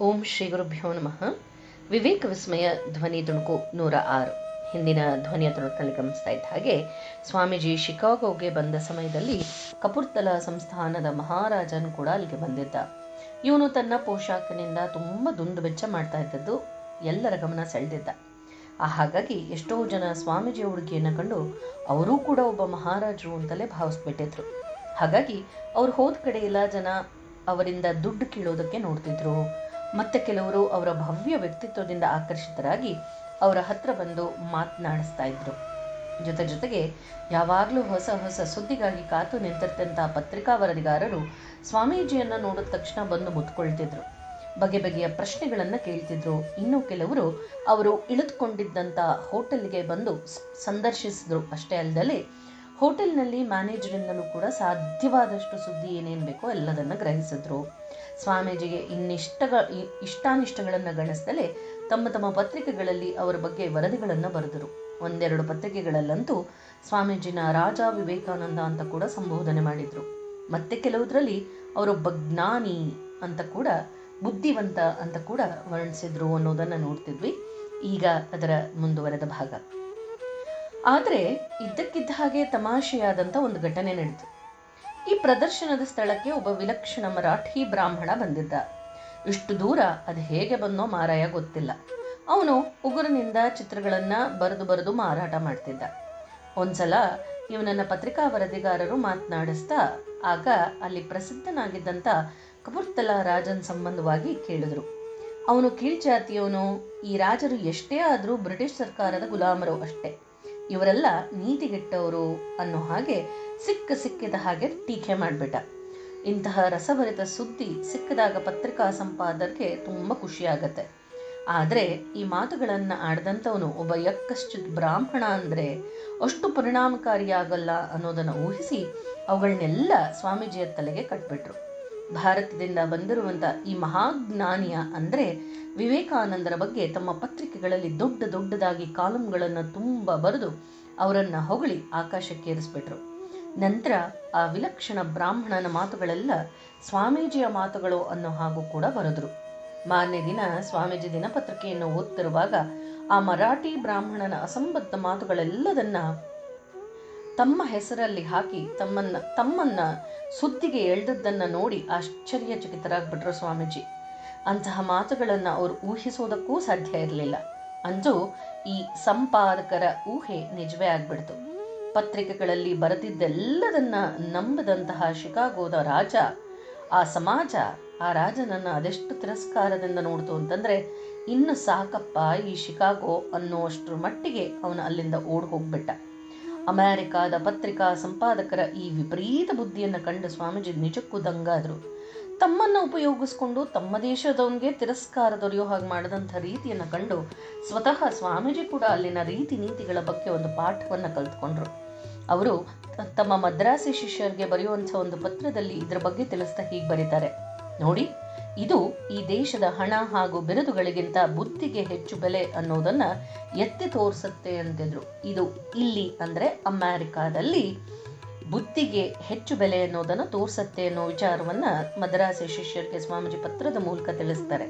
ಓಂ ಶ್ರೀ ಗುರುಭ್ಯೋ ನಮಃ. ವಿವೇಕ ವಿಸ್ಮಯ ಧ್ವನಿ ತುಣುಕು ನೂರ ಆರು ಹಿಂದಿನ ಧ್ವನಿಯ ತುಣುಕಲ್ಲಿ ಗಮನಿಸ್ತಾ ಇದ್ದ ಹಾಗೆ ಸ್ವಾಮೀಜಿ ಶಿಕಾಗೋಗೆ ಬಂದ ಸಮಯದಲ್ಲಿ ಕಪುರ್ತಲ ಸಂಸ್ಥಾನದ ಮಹಾರಾಜನು ಕೂಡ ಅಲ್ಲಿಗೆ ಬಂದಿದ್ದ. ಇವನು ತನ್ನ ಪೋಷಾಕನಿಂದ ತುಂಬ ದುಂದು ವೆಚ್ಚ ಮಾಡ್ತಾ ಇದ್ದದ್ದು ಎಲ್ಲರ ಗಮನ ಸೆಳೆದಿದ್ದ. ಆ ಹಾಗಾಗಿ ಎಷ್ಟೋ ಜನ ಸ್ವಾಮೀಜಿ ಹುಡುಗಿಯನ್ನು ಕಂಡು ಅವರೂ ಕೂಡ ಒಬ್ಬ ಮಹಾರಾಜರು ಅಂತಲೇ ಭಾವಿಸ್ಬಿಟ್ಟಿದ್ರು. ಹಾಗಾಗಿ ಅವ್ರು ಹೋದ ಕಡೆ ಎಲ್ಲ ಜನ ಅವರಿಂದ ದುಡ್ಡು ಕೀಳೋದಕ್ಕೆ ನೋಡ್ತಿದ್ರು. ಮತ್ತೆ ಕೆಲವರು ಅವರ ಭವ್ಯ ವ್ಯಕ್ತಿತ್ವದಿಂದ ಆಕರ್ಷಿತರಾಗಿ ಅವರ ಹತ್ರ ಬಂದು ಮಾತನಾಡಿಸ್ತಾ ಇದ್ರು. ಜೊತೆ ಜೊತೆಗೆ ಯಾವಾಗಲೂ ಹೊಸ ಹೊಸ ಸುದ್ದಿಗಾಗಿ ಕಾತು ನಿಂತಿರ್ತಂತಹ ಪತ್ರಿಕಾ ವರದಿಗಾರರು ಸ್ವಾಮೀಜಿಯನ್ನ ನೋಡಿದ ತಕ್ಷಣ ಬಂದು ಮುತ್ಕೊಳ್ತಿದ್ರು. ಬಗೆ ಬಗೆಯ ಪ್ರಶ್ನೆಗಳನ್ನು ಕೇಳ್ತಿದ್ರು. ಇನ್ನು ಕೆಲವರು ಅವರು ಇಳಿದುಕೊಂಡಿದ್ದಂಥ ಹೋಟೆಲ್ಗೆ ಬಂದು ಸಂದರ್ಶಿಸಿದ್ರು. ಅಷ್ಟೇ ಅಲ್ಲದೆ ಹೋಟೆಲ್ನಲ್ಲಿ ಮ್ಯಾನೇಜರಿಂದಲೂ ಕೂಡ ಸಾಧ್ಯವಾದಷ್ಟು ಸುದ್ದಿ ಏನೇನು ಬೇಕೋ ಎಲ್ಲದನ್ನ ಗ್ರಹಿಸಿದ್ರು. ಸ್ವಾಮೀಜಿಗೆ ಇನ್ನಿಷ್ಟಗಳ ಇ- ಇಷ್ಟಾನಿಷ್ಟಗಳನ್ನು ಗಣಿಸದಲೇ ತಮ್ಮ ತಮ್ಮ ಪತ್ರಿಕೆಗಳಲ್ಲಿ ಅವರ ಬಗ್ಗೆ ವರದಿಗಳನ್ನು ಬರೆದರು. ಒಂದೆರಡು ಪತ್ರಿಕೆಗಳಲ್ಲಂತೂ ಸ್ವಾಮೀಜಿನ ರಾಜ ವಿವೇಕಾನಂದ ಅಂತ ಕೂಡ ಸಂಬೋಧನೆ ಮಾಡಿದರು. ಮತ್ತೆ ಕೆಲವುದರಲ್ಲಿ ಅವರೊಬ್ಬ ಜ್ಞಾನಿ ಅಂತ ಕೂಡ, ಬುದ್ಧಿವಂತ ಅಂತ ಕೂಡ ವರ್ಣಿಸಿದ್ರು ಅನ್ನೋದನ್ನು ನೋಡ್ತಿದ್ವಿ. ಈಗ ಅದರ ಮುಂದುವರೆದ ಭಾಗ. ಆದರೆ ಇದ್ದಕ್ಕಿದ್ದ ಹಾಗೆ ತಮಾಷೆಯಾದಂಥ ಒಂದು ಘಟನೆ ನಡೆಯಿತು ಈ ಪ್ರದರ್ಶನದ ಸ್ಥಳಕ್ಕೆ ಒಬ್ಬ ವಿಲಕ್ಷಣ ಮರಾಠಿ ಬ್ರಾಹ್ಮಣ ಬಂದಿದ್ದ. ಇಷ್ಟು ದೂರ ಅದು ಹೇಗೆ ಬಂದೋ ಮಾರಾಯ ಗೊತ್ತಿಲ್ಲ. ಅವನು ಉಗುರಿನಿಂದ ಚಿತ್ರಗಳನ್ನ ಬರೆದು ಬರೆದು ಮಾರಾಟ ಮಾಡ್ತಿದ್ದ. ಒಂದ್ಸಲ ಇವನನ್ನ ಪತ್ರಿಕಾ ವರದಿಗಾರರು ಮಾತನಾಡಿಸ್ತಾ ಆಗ ಅಲ್ಲಿ ಪ್ರಸಿದ್ಧನಾಗಿದ್ದಂಥ ಕಪೂರ್ತಲಾ ರಾಜನ್ ಸಂಬಂಧವಾಗಿ ಕೇಳಿದ್ರು. ಅವನು ಕೀಳ್ಜಾತಿಯವನು, ಈ ರಾಜರು ಎಷ್ಟೇ ಆದರೂ ಬ್ರಿಟಿಷ್ ಸರ್ಕಾರದ ಗುಲಾಮರು ಅಷ್ಟೇ. ಇವರೆಲ್ಲ ನೀತಿಗೆಟ್ಟವರು ಅನ್ನೋ ಹಾಗೆ ಸಿಕ್ಕ ಸಿಕ್ಕಿದ ಹಾಗೆ ಟೀಕೆ ಮಾಡಿಬಿಟ್ಟ. ಇಂತಹ ರಸಭರಿತ ಸುದ್ದಿ ಸಿಕ್ಕಿದಾಗ ಪತ್ರಿಕಾ ಸಂಪಾದಕರಿಗೆ ತುಂಬ ಖುಷಿಯಾಗತ್ತೆ. ಆದರೆ ಈ ಮಾತುಗಳನ್ನು ಆಡ್ದಂಥವನು ಒಬ್ಬ ಯಕ್ಕಶ್ಚಿತ್ ಬ್ರಾಹ್ಮಣ ಅಂದರೆ ಅಷ್ಟು ಪರಿಣಾಮಕಾರಿಯಾಗಲ್ಲ ಅನ್ನೋದನ್ನು ಊಹಿಸಿ ಅವುಗಳನ್ನೆಲ್ಲ ಸ್ವಾಮೀಜಿಯ ತಲೆಗೆ ಕಟ್ಬಿಟ್ರು. ಭಾರತದಿಂದ ಬಂದಿರುವಂಥ ಈ ಮಹಾಜ್ಞಾನಿಯ ಅಂದರೆ ವಿವೇಕಾನಂದರ ಬಗ್ಗೆ ತಮ್ಮ ಪತ್ರಿಕೆಗಳಲ್ಲಿ ದೊಡ್ಡ ದೊಡ್ಡದಾಗಿ ಕಾಲಂಗಳನ್ನು ತುಂಬ ಬರೆದು ಅವರನ್ನು ಹೊಗಳಿ ಆಕಾಶಕ್ಕೇರಿಸ್ಬಿಟ್ರು ನಂತರ ಆ ವಿಲಕ್ಷಣ ಬ್ರಾಹ್ಮಣನ ಮಾತುಗಳೆಲ್ಲ ಸ್ವಾಮೀಜಿಯ ಮಾತುಗಳು ಅನ್ನೋ ಹಾಗೂ ಕೂಡ ಬರೆದ್ರು. ಮಾರನೇ ದಿನ ಸ್ವಾಮೀಜಿ ದಿನಪತ್ರಿಕೆಯನ್ನು ಓದ್ತಿರುವಾಗ ಆ ಮರಾಠಿ ಬ್ರಾಹ್ಮಣನ ಅಸಂಬದ್ಧ ಮಾತುಗಳೆಲ್ಲದನ್ನ ತಮ್ಮ ಹೆಸರಲ್ಲಿ ಹಾಕಿ ತಮ್ಮನ್ನ ತಮ್ಮನ್ನ ಸುದ್ದಿಗೆ ಎಳೆದದ್ದನ್ನ ನೋಡಿ ಆಶ್ಚರ್ಯಚಕಿತರಾಗ್ಬಿಟ್ರು ಸ್ವಾಮೀಜಿ. ಅಂತಹ ಮಾತುಗಳನ್ನು ಅವರು ಊಹಿಸೋದಕ್ಕೂ ಸಾಧ್ಯ ಇರಲಿಲ್ಲ. ಅಂದು ಈ ಸಂಪಾದಕರ ಊಹೆ ನಿಜವೇ ಆಗ್ಬಿಡ್ತು. ಪತ್ರಿಕೆಗಳಲ್ಲಿ ಬರೆದಿದ್ದೆಲ್ಲದನ್ನ ನಂಬದಂತಹ ಶಿಕಾಗೋದ ರಾಜ, ಆ ಸಮಾಜ, ಆ ರಾಜನನ್ನ ಅದೆಷ್ಟು ತಿರಸ್ಕಾರದಿಂದ ನೋಡ್ತು ಅಂತಂದ್ರೆ, ಇನ್ನು ಸಾಕಪ್ಪ ಈ ಶಿಕಾಗೋ ಅನ್ನುವಷ್ಟರ ಮಟ್ಟಿಗೆ ಅವನು ಅಲ್ಲಿಂದ ಓಡ್ ಹೋಗ್ಬಿಟ್ಟ ಅಮೆರಿಕಾದ ಪತ್ರಿಕಾ ಸಂಪಾದಕರ ಈ ವಿಪರೀತ ಬುದ್ಧಿಯನ್ನು ಕಂಡು ಸ್ವಾಮೀಜಿ ನಿಜಕ್ಕೂ ದಂಗಾದರು. ತಮ್ಮನ್ನು ಉಪಯೋಗಿಸ್ಕೊಂಡು ತಮ್ಮ ದೇಶದವನಿಗೆ ತಿರಸ್ಕಾರ ದೊರೆಯೋ ಹಾಗೆ ಮಾಡಿದಂಥ ರೀತಿಯನ್ನು ಕಂಡು ಸ್ವತಃ ಸ್ವಾಮೀಜಿ ಕೂಡ ಅಲ್ಲಿನ ರೀತಿ ನೀತಿಗಳ ಬಗ್ಗೆ ಒಂದು ಪಾಠವನ್ನು ಕಲ್ತ್ಕೊಂಡ್ರು. ಅವರು ತಮ್ಮ ಮದ್ರಾಸಿ ಶಿಷ್ಯರಿಗೆ ಬರೆಯುವಂಥ ಒಂದು ಪತ್ರದಲ್ಲಿ ಇದರ ಬಗ್ಗೆ ತಿಳಿಸ್ತಾ ಹೀಗೆ ಬರೀತಾರೆ. ನೋಡಿ ಇದು ಈ ದೇಶದ ಹಣ ಹಾಗೂ ಬಿರುದುಗಳಿಗಿಂತ ಬುದ್ಧಿಗೆ ಹೆಚ್ಚು ಬೆಲೆ ಅನ್ನೋದನ್ನ ಎತ್ತಿ ತೋರಿಸುತ್ತೆ ಅಂತಿದ್ರು. ಇದು ಇಲ್ಲಿ ಅಂದ್ರೆ ಅಮೆರಿಕಾದಲ್ಲಿ ಬುದ್ಧಿಗೆ ಹೆಚ್ಚು ಬೆಲೆ ಅನ್ನೋದನ್ನ ತೋರಿಸುತ್ತೆ ಅನ್ನೋ ವಿಚಾರವನ್ನ ಮದ್ರಾಸೆ ಶಿಷ್ಯರಿಗೆ ಸ್ವಾಮೀಜಿ ಪತ್ರದ ಮೂಲಕ ತಿಳಿಸ್ತಾರೆ.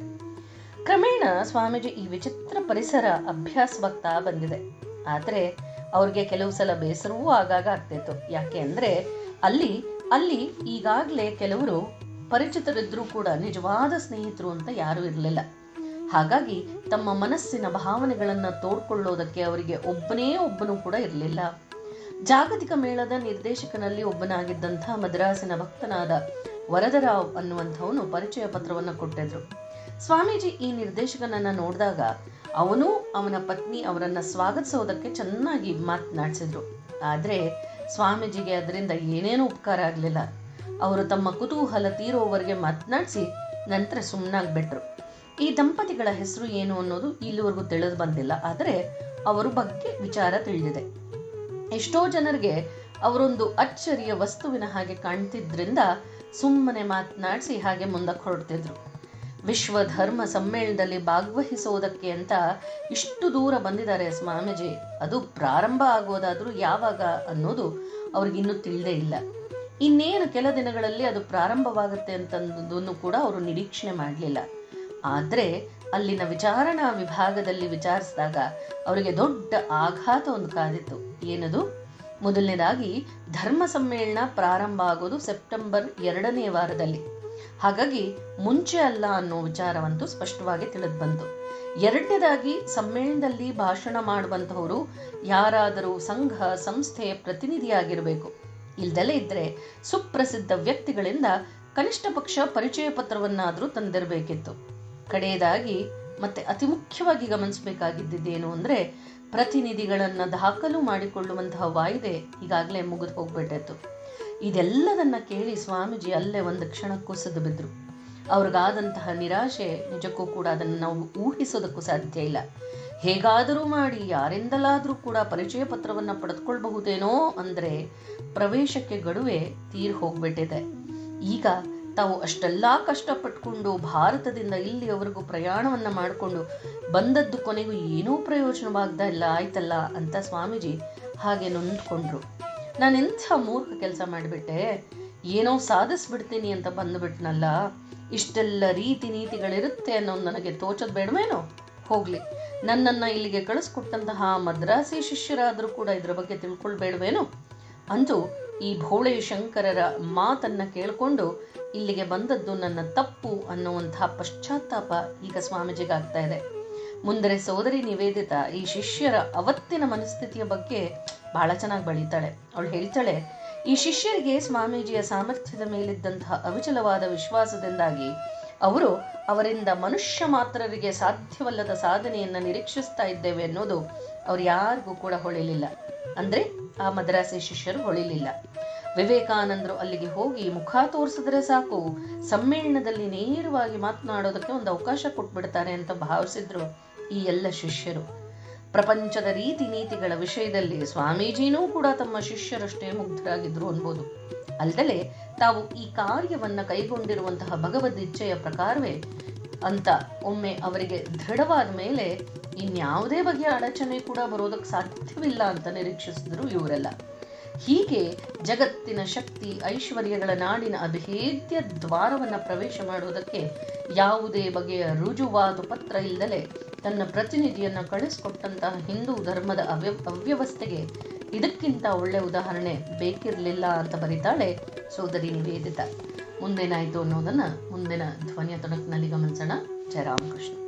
ಕ್ರಮೇಣ ಸ್ವಾಮೀಜಿ ಈ ವಿಚಿತ್ರ ಪರಿಸರ ಅಭ್ಯಾಸವಾಗ್ತಾ ಬಂದಿದೆ. ಆದರೆ ಅವ್ರಿಗೆ ಕೆಲವು ಸಲ ಬೇಸರವೂ ಆಗಾಗ ಆಗ್ತಿತ್ತು. ಯಾಕೆ ಅಂದ್ರೆ ಅಲ್ಲಿ ಅಲ್ಲಿ ಈಗಾಗಲೇ ಕೆಲವರು ಪರಿಚಿತರಿದ್ರೂ ಕೂಡ ನಿಜವಾದ ಸ್ನೇಹಿತರು ಅಂತ ಯಾರೂ ಇರಲಿಲ್ಲ. ಹಾಗಾಗಿ ತಮ್ಮ ಮನಸ್ಸಿನ ಭಾವನೆಗಳನ್ನು ತೋಡ್ಕೊಳ್ಳೋದಕ್ಕೆ ಅವರಿಗೆ ಒಬ್ಬನೇ ಒಬ್ಬನು ಕೂಡ ಇರಲಿಲ್ಲ. ಜಾಗತಿಕ ಮೇಳದ ನಿರ್ದೇಶಕನಲ್ಲಿ ಒಬ್ಬನಾಗಿದ್ದಂಥ ಮದ್ರಾಸಿನ ಭಕ್ತನಾದ ವರದರಾವ್ ಅನ್ನುವಂಥವನು ಪರಿಚಯ ಪತ್ರವನ್ನು ಕೊಟ್ಟಿದ್ರು. ಸ್ವಾಮೀಜಿ ಈ ನಿರ್ದೇಶಕನನ್ನ ನೋಡಿದಾಗ ಅವನು ಅವನ ಪತ್ನಿ ಅವರನ್ನ ಸ್ವಾಗತಿಸೋದಕ್ಕೆ ಚೆನ್ನಾಗಿ ಮಾತನಾಡಿಸಿದ್ರು. ಆದರೆ ಸ್ವಾಮೀಜಿಗೆ ಅದರಿಂದ ಏನೇನೂ ಉಪಕಾರ ಆಗಲಿಲ್ಲ. ಅವರು ತಮ್ಮ ಕುತೂಹಲ ತೀರೋವರೆಗೆ ಮಾತನಾಡಿಸಿ ನಂತರ ಸುಮ್ಮನಾಗ್ಬಿಟ್ರು ಈ ದಂಪತಿಗಳ ಹೆಸರು ಏನು ಅನ್ನೋದು ಇಲ್ಲಿವರೆಗೂ ತಿಳಿದು ಬಂದಿಲ್ಲ, ಆದರೆ ಅವರ ಬಗ್ಗೆ ವಿಚಾರ ತಿಳಿದಿದೆ. ಎಷ್ಟೋ ಜನರಿಗೆ ಅವರೊಂದು ಅಚ್ಚರಿಯ ವಸ್ತುವಿನ ಹಾಗೆ ಕಾಣ್ತಿದ್ರಿಂದ ಸುಮ್ಮನೆ ಮಾತನಾಡಿಸಿ ಹಾಗೆ ಮುಂದಕ್ಕೆ ಹೊರಡ್ತಿದ್ರು. ವಿಶ್ವ ಧರ್ಮ ಸಮ್ಮೇಳನದಲ್ಲಿ ಭಾಗವಹಿಸೋದಕ್ಕೆ ಅಂತ ಇಷ್ಟು ದೂರ ಬಂದಿದ್ದಾರೆ ಸ್ವಾಮೀಜಿ. ಅದು ಪ್ರಾರಂಭ ಆಗೋದಾದ್ರೂ ಯಾವಾಗ ಅನ್ನೋದು ಅವ್ರಿಗಿನ್ನೂ ತಿಳಿದೇ ಇಲ್ಲ. ಇನ್ನೇನು ಕೆಲ ದಿನಗಳಲ್ಲಿ ಅದು ಪ್ರಾರಂಭವಾಗುತ್ತೆ ಅಂತಂದನ್ನು ಕೂಡ ಅವರು ನಿರೀಕ್ಷಣೆ ಮಾಡಲಿಲ್ಲ. ಆದರೆ ಅಲ್ಲಿನ ವಿಚಾರಣಾ ವಿಭಾಗದಲ್ಲಿ ವಿಚಾರಿಸಿದಾಗ ಅವರಿಗೆ ದೊಡ್ಡ ಆಘಾತ ಒಂದು ಕಾದಿತ್ತು. ಏನದು? ಮೊದಲನೇದಾಗಿ ಧರ್ಮ ಸಮ್ಮೇಳನ ಪ್ರಾರಂಭ ಆಗೋದು ಸೆಪ್ಟೆಂಬರ್ ಎರಡನೇ ವಾರದಲ್ಲಿ. ಹಾಗಾಗಿ ಮುಂಚೆ ಅಲ್ಲ ಅನ್ನೋ ವಿಚಾರವಂತೂ ಸ್ಪಷ್ಟವಾಗಿ ತಿಳಿದು ಬಂತು. ಎರಡನೇದಾಗಿ ಸಮ್ಮೇಳನದಲ್ಲಿ ಭಾಷಣ ಮಾಡುವಂತಹವರು ಯಾರಾದರೂ ಸಂಘ ಸಂಸ್ಥೆಯ ಪ್ರತಿನಿಧಿಯಾಗಿರಬೇಕು. ಇಲ್ದಲೇ ಇದ್ರೆ ಸುಪ್ರಸಿದ್ಧ ವ್ಯಕ್ತಿಗಳಿಂದ ಕನಿಷ್ಠ ಪಕ್ಷ ಪರಿಚಯ ಪತ್ರವನ್ನಾದರೂ ತಂದಿರಬೇಕಿತ್ತು. ಕಡೆಯದಾಗಿ ಮತ್ತೆ ಅತಿ ಮುಖ್ಯವಾಗಿ ಗಮನಿಸಬೇಕಾಗಿದ್ದೇನು ಅಂದ್ರೆ ಪ್ರತಿನಿಧಿಗಳನ್ನ ದಾಖಲು ಮಾಡಿಕೊಳ್ಳುವಂತಹ ವಾಯಿದೆ ಈಗಾಗಲೇ ಮುಗಿದು ಹೋಗ್ಬಿಟ್ಟಿತ್ತು. ಇದೆಲ್ಲದನ್ನ ಕೇಳಿ ಸ್ವಾಮೀಜಿ ಅಲ್ಲೇ ಒಂದು ಕ್ಷಣ ಕುಸಿದು ಬಿದ್ರು. ಅವ್ರಿಗಾದಂತಹ ನಿರಾಶೆ ನಿಜಕ್ಕೂ ಕೂಡ ಅದನ್ನು ನಾವು ಊಹಿಸೋದಕ್ಕೂ ಸಾಧ್ಯ ಇಲ್ಲ. ಹೇಗಾದರೂ ಮಾಡಿ ಯಾರಿಂದಲಾದರೂ ಕೂಡ ಪರಿಚಯ ಪತ್ರವನ್ನು ಪಡೆದುಕೊಳ್ಬಹುದೇನೋ ಅಂದರೆ ಪ್ರವೇಶಕ್ಕೆ ಗಡುವೆ ತೀರ್ ಹೋಗ್ಬಿಟ್ಟಿದೆ. ಈಗ ತಾವು ಅಷ್ಟೆಲ್ಲ ಕಷ್ಟಪಟ್ಟುಕೊಂಡು ಭಾರತದಿಂದ ಇಲ್ಲಿಯವರೆಗೂ ಪ್ರಯಾಣವನ್ನು ಮಾಡಿಕೊಂಡು ಬಂದದ್ದು ಕೊನೆಗೂ ಏನೂ ಪ್ರಯೋಜನವಾಗ್ದ ಇಲ್ಲ, ಆಯ್ತಲ್ಲ ಅಂತ ಸ್ವಾಮೀಜಿ ಹಾಗೆ ನೊಂದ್ಕೊಂಡ್ರು. ನಾನೆಂಥ ಮೂರ್ಖ ಕೆಲಸ ಮಾಡಿಬಿಟ್ಟೆ? ಏನೋ ಸಾಧಿಸ್ಬಿಡ್ತೀನಿ ಅಂತ ಬಂದುಬಿಟ್ನಲ್ಲ? ಇಷ್ಟೆಲ್ಲ ರೀತಿ ನೀತಿಗಳಿರುತ್ತೆ ಅನ್ನೋ ನನಗೆ ತೋಚದ್ ಬೇಡವೇನೋ? ಹೋಗ್ಲಿ. ನನ್ನನ್ನ ಇಲ್ಲಿಗೆ ಕಳಿಸ್ಕೊಟ್ಟಂತಹ ಮದ್ರಾಸಿ ಶಿಷ್ಯರಾದರೂ ಕೂಡ ಇದರ ಬಗ್ಗೆ ತಿಳ್ಕೊಳ್ಬೇಡವೇನೋ? ಅಂತೂ ಈ ಭೋಳೆ ಶಂಕರರ ಮಾತನ್ನ ಕೇಳಿಕೊಂಡು ಇಲ್ಲಿಗೆ ಬಂದದ್ದು ನನ್ನ ತಪ್ಪು ಅನ್ನುವಂತಹ ಪಶ್ಚಾತ್ತಾಪ ಈಗ ಸ್ವಾಮೀಜಿಗಾಗ್ತಾ ಇದೆ. ಮುಂದರೆ ಸೋದರಿ ನಿವೇದಿತ ಈ ಶಿಷ್ಯರ ಅವತ್ತಿನ ಮನಸ್ಥಿತಿಯ ಬಗ್ಗೆ ಬಹಳ ಚೆನ್ನಾಗಿ ಬಳಿತಾಳೆ ಅವಳು ಹೇಳ್ತಾಳೆ ಈ ಶಿಷ್ಯರಿಗೆ ಸ್ವಾಮೀಜಿಯ ಸಾಮರ್ಥ್ಯದ ಮೇಲಿದ್ದಂತಹ ಅವಿಚಲವಾದ ವಿಶ್ವಾಸದಿಂದಾಗಿ ಅವರು ಅವರಿಂದ ಮನುಷ್ಯ ಮಾತ್ರರಿಗೆ ಸಾಧ್ಯವಲ್ಲದ ಸಾಧನೆಯನ್ನ ನಿರೀಕ್ಷಿಸ್ತಾ ಇದ್ದೇವೆ ಅನ್ನೋದು ಅವ್ರು ಯಾರಿಗೂ ಕೂಡ ಹೊಳಿಲಿಲ್ಲ. ಅಂದ್ರೆ ಆ ಮದ್ರಾಸಿ ಶಿಷ್ಯರು ಹೊಳಿಲಿಲ್ಲ. ವಿವೇಕಾನಂದರು ಅಲ್ಲಿಗೆ ಹೋಗಿ ಮುಖ ತೋರಿಸಿದ್ರೆ ಸಾಕು, ಸಮ್ಮೇಳನದಲ್ಲಿ ನೇರವಾಗಿ ಮಾತನಾಡೋದಕ್ಕೆ ಒಂದು ಅವಕಾಶ ಕೊಟ್ಬಿಡ್ತಾರೆ ಅಂತ ಭಾವಿಸಿದ್ರು ಈ ಎಲ್ಲ ಶಿಷ್ಯರು. ಪ್ರಪಂಚದ ರೀತಿ ನೀತಿಗಳ ವಿಷಯದಲ್ಲಿ ಸ್ವಾಮೀಜಿನೂ ಕೂಡ ತಮ್ಮ ಶಿಷ್ಯರಷ್ಟೇ ಮುಗ್ಧರಾಗಿದ್ರು ಅನ್ಬೋದು. ಅಲ್ಲದೆ ತಾವು ಈ ಕಾರ್ಯವನ್ನ ಕೈಗೊಂಡಿರುವಂತಹ ಭಗವದ್ ಇಚ್ಛೆಯ ಪ್ರಕಾರವೇ ಅಂತ ಒಮ್ಮೆ ಅವರಿಗೆ ದೃಢವಾದ ಮೇಲೆ ಇನ್ಯಾವುದೇ ಬಗೆಯ ಅಡಚಣೆ ಕೂಡ ಬರೋದಕ್ಕೆ ಸಾಧ್ಯವಿಲ್ಲ ಅಂತ ನಿರೀಕ್ಷಿಸಿದ್ರು ಇವರೆಲ್ಲ. ಹೀಗೆ ಜಗತ್ತಿನ ಶಕ್ತಿ, ಐಶ್ವರ್ಯಗಳ ನಾಡಿನ ಅಭೇದ್ಯ ದ್ವಾರವನ್ನ ಪ್ರವೇಶ ಮಾಡುವುದಕ್ಕೆ ಯಾವುದೇ ಬಗೆಯ ರುಜುವಾತು ಪತ್ರ ಇಲ್ಲದಲೆ ತನ್ನ ಪ್ರತಿನಿಧಿಯನ್ನ ಕಳಿಸ್ಕೊಟ್ಟಂತಹ ಹಿಂದೂ ಧರ್ಮದ ಅವ್ಯ ಅವ್ಯವಸ್ಥೆಗೆ ಇದಕ್ಕಿಂತ ಒಳ್ಳೆ ಉದಾಹರಣೆ ಬೇಕಿರಲಿಲ್ಲ ಅಂತ ಬರೀತಾಳೆ ಸೋದರಿ ನಿವೇದಿತ. ಮುಂದೇನಾಯಿತು ಅನ್ನೋದನ್ನ ಮುಂದಿನ ಧ್ವನಿಯ ತೊಡಕಿನಲ್ಲಿ ಗಮನಿಸೋಣ. ಜಯ ರಾಮಕೃಷ್ಣ